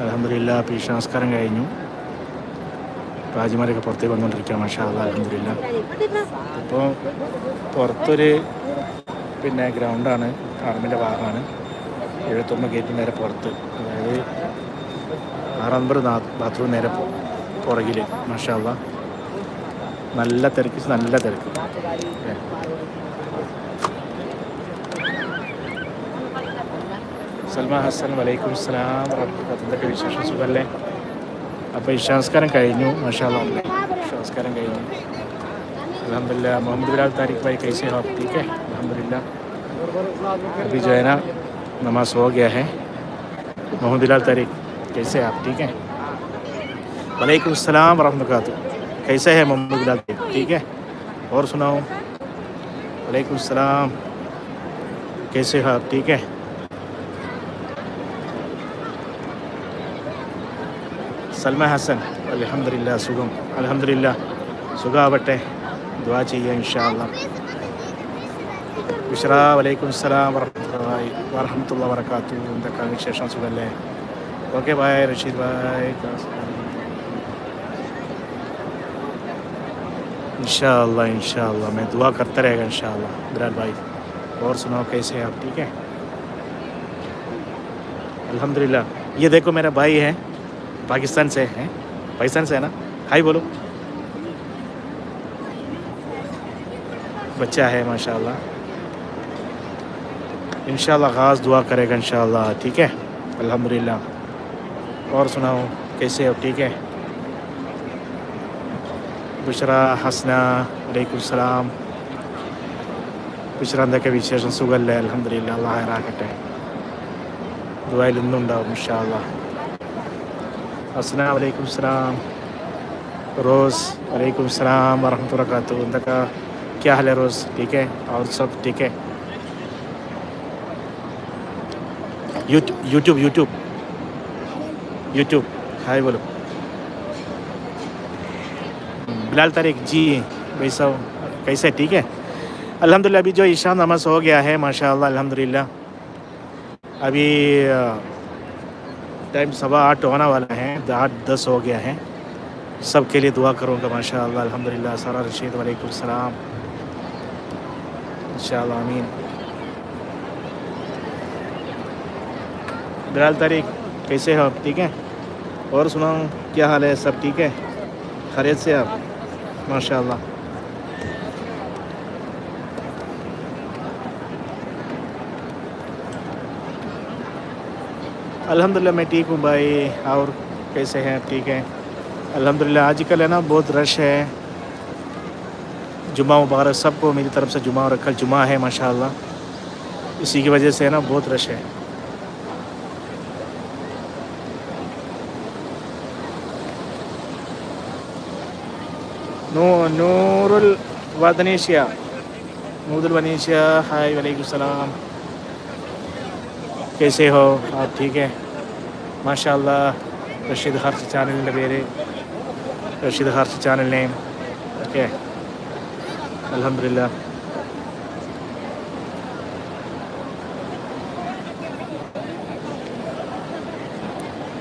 അലഹമില്ല പീഷ നമസ്കാരം കഴിഞ്ഞു. രാജിമാരൊക്കെ പുറത്തേക്ക് വന്നുകൊണ്ടിരിക്കുകയാണ് മഷാ അല്ല അലഹമില്ല അപ്പോൾ പുറത്തൊരു പിന്നെ ഗ്രൗണ്ടാണ് ആർമിന്റെ ഭാഗമാണ്. എഴുപത്തൊന്ന് ഗേറ്റ് നേരെ പുറത്ത്. അതായത് ആറ് നമ്പർ ബാത്റൂം നേരെ പുറകിൽ മഷാവ നല്ല തിരക്ക് നല്ല തിരക്ക്. സൽമാ ഹസൻ വലൈക്കും സ്ലാം. എന്തൊക്കെ വിശേഷം? സുഖല്ലേ? അപ്പോൾ ഇഷാസ്കാരം കഴിഞ്ഞു മഷാല ഇഷാസ്കാരം കഴിഞ്ഞു. അലഹമില്ല മുഹമ്മദ് ബിലാൽ താരിഖ് ഭായി കൈസേ ഹാഫ് ടീക്കേ الحمدللہ۔ ابھی جو ہے نا نماز ہو گیا ہے۔ محمد بلال طارق کیسے ہیں آپ؟ ٹھیک ہیں؟ وعلیکم السلام ورحمۃ اللہ۔ کیسے ہے محمد بلال طارق ٹھیک ہے اور سناؤ۔ وعلیکم السلام۔ کیسے ہو آپ؟ ٹھیک ہے سلمہ حسن، الحمدللہ، سگم۔ الحمدللہ سگا بٹے دعا چاہیے انشاءاللہ۔ ബിഷ്ര വലൈക്കും സ്ലാം വർഹമത്തല്ലായി വർഹമത്തുള്ള വർക്കാത്തു എന്തൊക്കെ വിശേഷം? സുഖല്ലേ? Okay bye Rasheed bye انشاء اللہ انشاء اللہ میں دعا کرتا رہے گا انشاء اللہ درال بھائی اور سناؤ کیسے ہیں آپ ٹھیک ہے الحمد للہ یہ دیکھو میرا بھائی ہے پاکستان سے ہیں پاکستان سے ہے نا ہائی بولو بچہ ہے ماشاء اللہ انشاءاللہ شاء خاص دعا کرے گا انشاءاللہ، ٹھیک ہے؟ الحمدللہ۔ اور سناؤ، کیسے ہو؟ ٹھیک ہے؟ بشرا حسنا، علیکم السلام۔ بشرند سغل ہے الحمد للہ اللہ حراکٹ ہے دعاؤں لندن شاء اللہ حسنا، علیکم السلام۔ روز، علیکم السلام ورحمۃ الرکاتہ اندھا کا کیا حال ہے روز؟ ٹھیک ہے؟ اور سب ٹھیک ہے؟ یوٹیوب یوٹیوب یوٹیوب یوٹیوب ہائی بولو بلال طارق جی بھائی صاحب کیسے ٹھیک ہے الحمد للہ ابھی جو عشاء نماز ہو گیا ہے ماشاء اللہ الحمد للہ ابھی ٹائم سوا آٹھ ہونا والا ہے آٹھ دس ہو گیا ہے سب کے لیے دعا کروں گا ماشاء اللہ الحمد للہ سارا رشید وعلیکم السلام ان شاء اللہ امین بلال طارق کیسے ہو آپ؟ ٹھیک ہیں؟ اور سناؤں کیا حال ہے؟ سب ٹھیک ہے؟ خرید سے آپ؟ ماشاء اللہ۔ الحمدللہ میں ٹھیک ہوں بھائی۔ اور کیسے ہیں آپ؟ ٹھیک ہیں؟ الحمدللہ، آج کل ہے نا بہت رش ہے۔ جمعہ مبارک، سب کو میری طرف سے جمعہ اور کل جمعہ ہے ماشاءاللہ اسی کی وجہ سے ہے نا بہت رش ہے۔ نور الودنیشیا نور الونیشیا ہائی وعلیکم السلام کیسے ہو آپ ٹھیک ہیں ماشاء اللہ رشید ہرش چینل لبیرے رشید خرچ چینل نیم اوکے الحمد للہ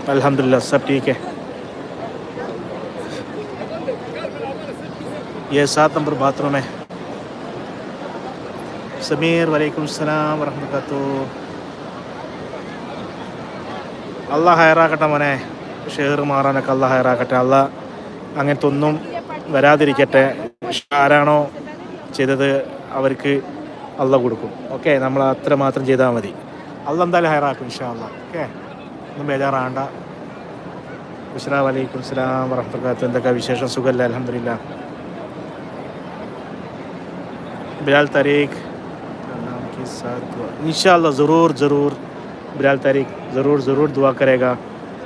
الحمد للہ سب ٹھیک ہے ये सात नंबर बाथरूम है समीर वालेकुम सलाम वरहमतुल्लाह അള്ളാഹ് ഹയറാക്കട്ടെ മോനെ ഷെയർ മാറാനൊക്കെ അള്ളാഹ് ഹയറാക്കട്ടെ അള്ളാഹ് അങ്ങനത്തെ ഒന്നും വരാതിരിക്കട്ടെ ആരാണോ ചെയ്തത് അവർക്ക് അള്ള കൊടുക്കും ഓക്കെ നമ്മൾ അത്ര മാത്രം ചെയ്താൽ മതി അള്ള എന്തായാലും ഹയറാക്കും ഇൻഷാ അള്ളാ ഓക്കെ ഒന്നും ബേജാറാണ്ട ബുഷ്ര വലൈക്കും സ്ലാം വറഹമത്തുല്ലാത്ത എന്തൊക്കെ വിശേഷം സുഖമല്ല അലഹമില്ല बिलाल तारिक नाम के साथ दुआ इंशाल्लाह ज़रूर ज़रूर बिलाल तारिक ज़रूर ज़रूर दुआ करेगा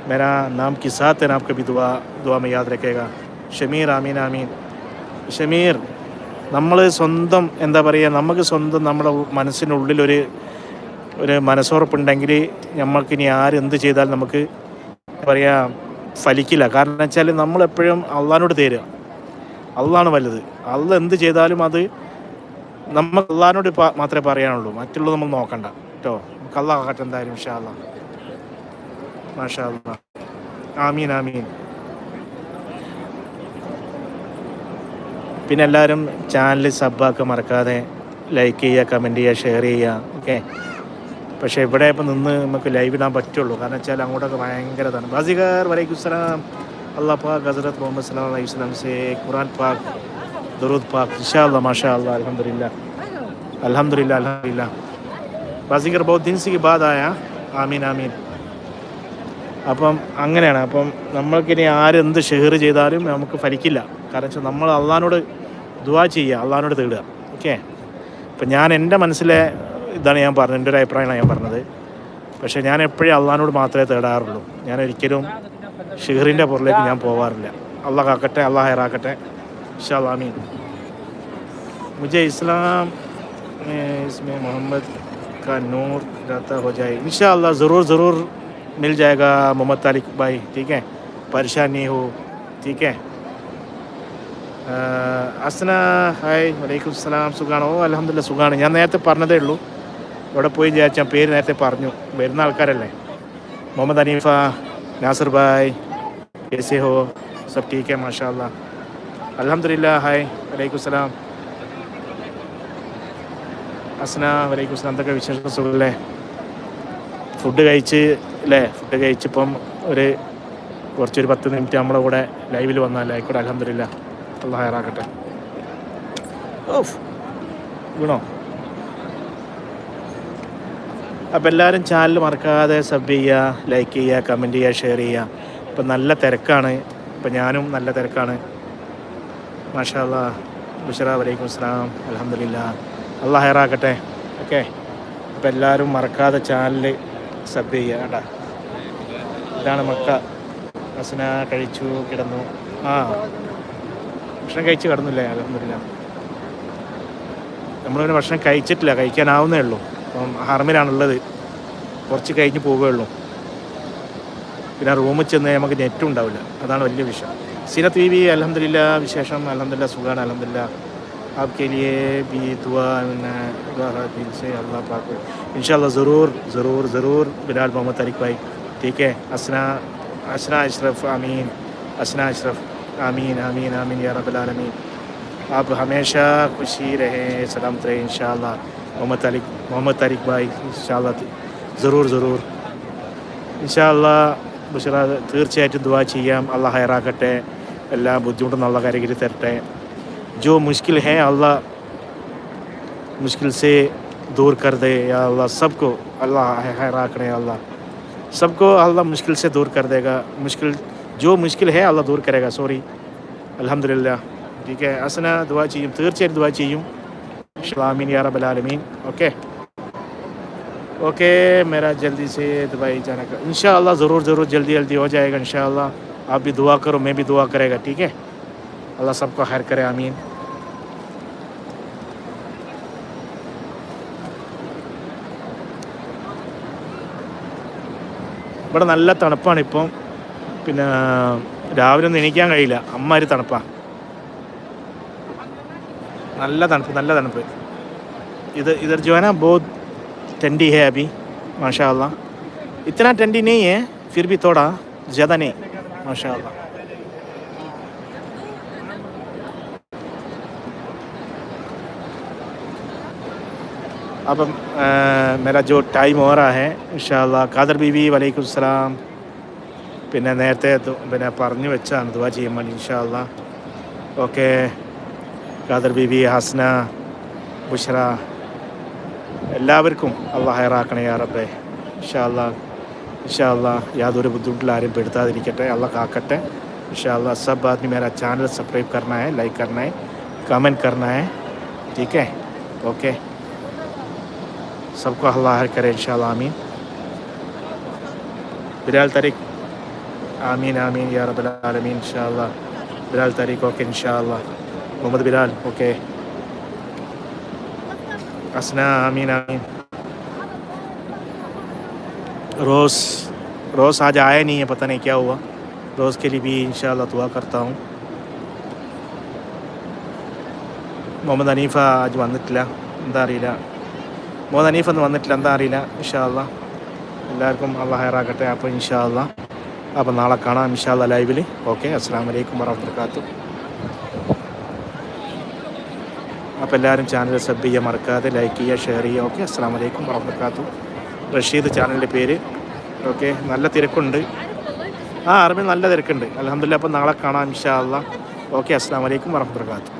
मेरा नाम के साथ है ना आपका भी दुआ दुआ में याद रखेगा ഷമീർ ആമീൻ ആമീൻ ഷമീർ നമ്മൾ സ്വന്തം എന്താ പറയുക നമുക്ക് സ്വന്തം നമ്മുടെ മനസ്സിനുള്ളിലൊരു ഒരു മനസ്സുറപ്പുണ്ടെങ്കിൽ നമ്മൾക്കിനി ആരെന്ത് ചെയ്താലും നമുക്ക് പറയാ ഫലിക്കില്ല കാരണം വെച്ചാൽ നമ്മളെപ്പോഴും അള്ളഹാനോട് തേരുക അള്ളാണ് വലുത് അള്ള എന്ത് ചെയ്താലും അത് നമുക്ക് അള്ളഹാനോട് മാത്രമേ പറയാനുള്ളൂ. മറ്റുള്ളത് നമ്മൾ നോക്കണ്ട. കേട്ടോ നമുക്ക് അള്ളാഹ് ആകട്ടെ എന്തായാലും അല്ലാ മാഷാ ആമീൻ ആമീൻ. പിന്നെ എല്ലാവരും ചാനൽ സബ്ബാക്ക് മറക്കാതെ ലൈക്ക് ചെയ്യുക കമന്റ് ചെയ്യുക ഷെയർ ചെയ്യുക. ഓക്കെ പക്ഷേ ഇവിടെ ഇപ്പം നിന്ന് നമുക്ക് ലൈവ് ഇടാൻ പറ്റുള്ളൂ. കാരണം വെച്ചാൽ അങ്ങോട്ടൊക്കെ ഭയങ്കര തന്നെ ബാസിഗർ വലൈക്കും സലാം അള്ളാഹ് പാക് ഹസരത് മുഹമ്മദ് സലാം അലൈഹി സ്വലാം സേ ഖുറാൻ പാക്. ദറൂദ് പാക്. ഇൻഷാ അല്ലാ മാഷാ അല്ലാ അലഹമില്ല بہت ബഹുത് ദിൻ کے ബാദ് ആയ ആമീൻ ആമീൻ. അപ്പം അങ്ങനെയാണ്. അപ്പം നമ്മൾക്കിനി ആരെന്ത് ഷെയർ ചെയ്താലും നമുക്ക് ഫലിക്കില്ല. കാരണം വെച്ചാൽ നമ്മൾ അള്ളഹാനോട് ദുവാ ചെയ്യുക അള്ളഹാനോട് തേടുക. ഓക്കെ? അപ്പം ഞാൻ എന്റെ മനസ്സിലെ ഇതാണ് ഞാൻ പറഞ്ഞത്. എന്റെ ഒരു അഭിപ്രായമാണ് ഞാൻ പറഞ്ഞത്. പക്ഷേ ഞാൻ എപ്പോഴും അള്ളഹാനോട് മാത്രമേ തേടാറുള്ളൂ. ഞാൻ ഒരിക്കലും ഷെഹറിന്റെ പുറത്തേക്ക് ഞാൻ പോവാറില്ല. അള്ളാഹ് കാക്കട്ടെ അള്ളാഹ് ഹെറാക്കട്ടെ. ഷാമീൻ मुझे इस्लाम में इसमें मोहम्मद का नूर रहता हो जाए इन ज़रूर ज़रूर मिल जाएगा मोहम्मद तालिक भाई ठीक है परेशान नहीं हो ठीक है ആ, അസ്ന ഹായ് വലൈക്കും സ്ലാം സുഖാണ് ഓ അലഹമില്ല സുഖാണ് ഞാൻ നേരത്തെ പറഞ്ഞതേ ഉള്ളൂ ഇവിടെ പോയി വിചാരിച്ച ഞാൻ പേര് നേരത്തെ പറഞ്ഞു വരുന്ന ആൾക്കാരല്ലേ മുഹമ്മദ് അനീഫ നാസർ ഭായ് कैसे हो सब ठीक है माशाल्लाह അലഹമില്ല ഹായ് വലൈക്കും സ്ലാം. അസ്ന വലൈക്കും സ്ലാം. എന്തൊക്കെ വിശേഷം സുഖമല്ലേ ഫുഡ് കഴിച്ച് അല്ലേ ഫുഡ് കഴിച്ചിപ്പം ഒരു കുറച്ചൊരു പത്ത് മിനിറ്റ് നമ്മുടെ കൂടെ ലൈവിൽ വന്നാലേ ആയിക്കോട്ടെ അലഹമില്ല അള്ള ഹയറാക്കട്ടെ ഓഫ് ഗുണോ അപ്പം എല്ലാവരും ചാനൽ മറക്കാതെ സബ് ചെയ്യുക ലൈക്ക് ചെയ്യുക കമന്റ് ചെയ്യുക ഷെയർ ചെയ്യുക ഇപ്പം നല്ല തിരക്കാണ്. ഇപ്പം ഞാനും നല്ല തിരക്കാണ്. മാഷാ അല്ലാ. ബുഷറ വലൈക്കും അസ്സലാം അലഹമില്ല അള്ളാഹ് ഹയറാക്കട്ടെ ഓക്കെ. അപ്പോൾ എല്ലാവരും മറക്കാതെ ചാനൽ സബ് ചെയ്യുക കേട്ടാ. ഇതാണ് മക്ക. ഹസന കഴിച്ചു കിടന്നു. ആ. ഭക്ഷണം കഴിച്ച് കിടന്നില്ലേ? അലഹമില്ല നമ്മളിങ്ങനെ ഭക്ഷണം കഴിച്ചിട്ടില്ല. കഴിക്കാനാവുന്നേ ഉള്ളൂ. അപ്പം ഹർമിലാണുള്ളത്. കുറച്ച് കഴിഞ്ഞ് പോവുകയുള്ളൂ. പിന്നെ റൂമിൽ ചെന്ന് നമുക്ക് നെറ്റും ഉണ്ടാവില്ല. അതാണ് വലിയ വിഷയം. سیرت بی بی الحمد للہ وشیشم الحمد للہ سگان الحمد للہ آپ کے لیے بھی دعا دل سے اللہ پاک ان شاء اللہ ضرور ضرور ضرور۔ بلال محمد طارق بھائی، ٹھیک ہے؟ اسنا اسنا اشرف، آمین۔ اسنا اشرف، آمین آمین آمین، یا رب العالمین۔ آپ ہمیشہ خوشی رہیں، سلامت رہیں، انشاءاللہ۔ محمد طارق محمد طارق بھائی، انشاءاللہ۔ ضرور ضرൂർ ഇൻഷാല്ല دعا തീർച്ചയായിട്ടും ہم اللہ അള്ളാഹ് ഹൈറാക്കട്ടെ എല്ലാ ബുദ്ധിമുട്ടും നല്ല കരകരി ہیں جو مشکل ہیں اللہ مشکل سے دور کر دے یا اللہ سب کو اللہ حیرا کرے اللہ سب کو اللہ مشکل سے دور کر دے گا مشکل جو مشکل ہے اللہ دور کرے گا سوری الحمد للہ ٹھیک ہے اسنا دعا چیزوں തീർച്ചയായും ദുവാ ചെയ്യും ഷലാമീൻ یا رب العالمین اوکے اوکے میرا جلدی سے دبئی جانے کا انشاءاللہ ضرور ضرور جلدی جلدی ہو جائے گا انشاءاللہ आप भी दुआ करो मैं भी दुआ करेगा ठीक है? अल्लाह सबको खैर करे आमीन। ഇവിടെ നല്ല തണുപ്പാണ് ഇപ്പം. പിന്നെ രാവിലെ ഒന്നും എണീക്കാൻ കഴിയില്ല. അമ്മാതിരി തണുപ്പാണ് നല്ല തണുപ്പ് നല്ല തണുപ്പ്. ഇത് ഇതർ ജോന ബോത് ടെൻഡി ഹേ അഭി മാഷാ അള്ളാ. ഇത്തന ടെൻഡി നെയ് ഹേ ഫിർ ഭി തോടാ ജ്യാദ നെയ് नहीं माशाल्लाह अब अ, मेरा जो टाइम हो रहा है इंशाल्लाह ഖാദർ ബീവി വലൈക്കും സലാം പിന്നെ നേരത്തെ ദു- പിന്നെ പറഞ്ഞു വെച്ചാണ് ദുവാ ചെയ്യാൻ വേണ്ടി ഇൻഷാല്ല ഓക്കെ ഖാദർ ബീവി ഹസ്ന ബുഷറ എല്ലാവർക്കും അള്ളാഹ് ഹയറാക്കണേ യാ റബ്ബേ ഇൻഷാല്ല ഇൻഷാല്ല യാതൊരു ബുദ്ധിമുട്ടിൽ ആരും പെടുത്താതിരിക്കട്ടെ. അല്ല കാക്കട്ടെ. انشاءاللہ سب آدمی میرا چینل سبسکرائب کرنا ہے لائک کرنا ہے کامنٹ کرنا ہے ٹھیک ہے اوکے سب کو اللہ حر کرے انشاءاللہ آمین بلال طریق آمین آمین یا رب العالمین انشاءاللہ بلال طریق اوکے انشاءاللہ محمد بلال اوکے اسنا آمین آمین रोज़ रोज़ आज आया नहीं है पता नहीं क्या हुआ रोज़ के लिए भी इंशाल्लाह दुआ करता हूँ മുഹമ്മദ് ഹനീഫ ആജ് വന്നിട്ടില്ല എന്താ അറിയില്ല മുഹമ്മദ് ഹനീഫ് ഒന്നും വന്നിട്ടില്ല എന്താ അറിയില്ല ഇൻഷാല്ല എല്ലാവർക്കും അള്ളാഹ് ഹയറാക്കട്ടെ അപ്പോൾ ഇൻഷാല്ല അപ്പോൾ നാളെ കാണാം ഇൻഷാല്ല ലൈവിൽ ഓക്കെ അസ്സാം വലൈക്കും വറഹമത്തുക്കാത്തു അപ്പോൾ എല്ലാവരും ചാനൽ സബ് ചെയ്യുക മറക്കാതെ ലൈക്ക് ചെയ്യുക ഷെയർ ചെയ്യുക ഓക്കെ അസ്സാം വലൈക്കും വറഹമത്തുക്കാത്തു റഷീദ് ചാനലിന്റെ പേര്. ഓക്കെ നല്ല തിരക്കുണ്ട്. ആ അറബി നല്ല തിരക്കുണ്ട്. അലഹമില്ല അപ്പം നാളെ കാണാം ഇൻഷാ ഇൻഷാല്ല ഓക്കെ അസ്സാം വലൈക്കും വറഹമത്തുക്കാത്തു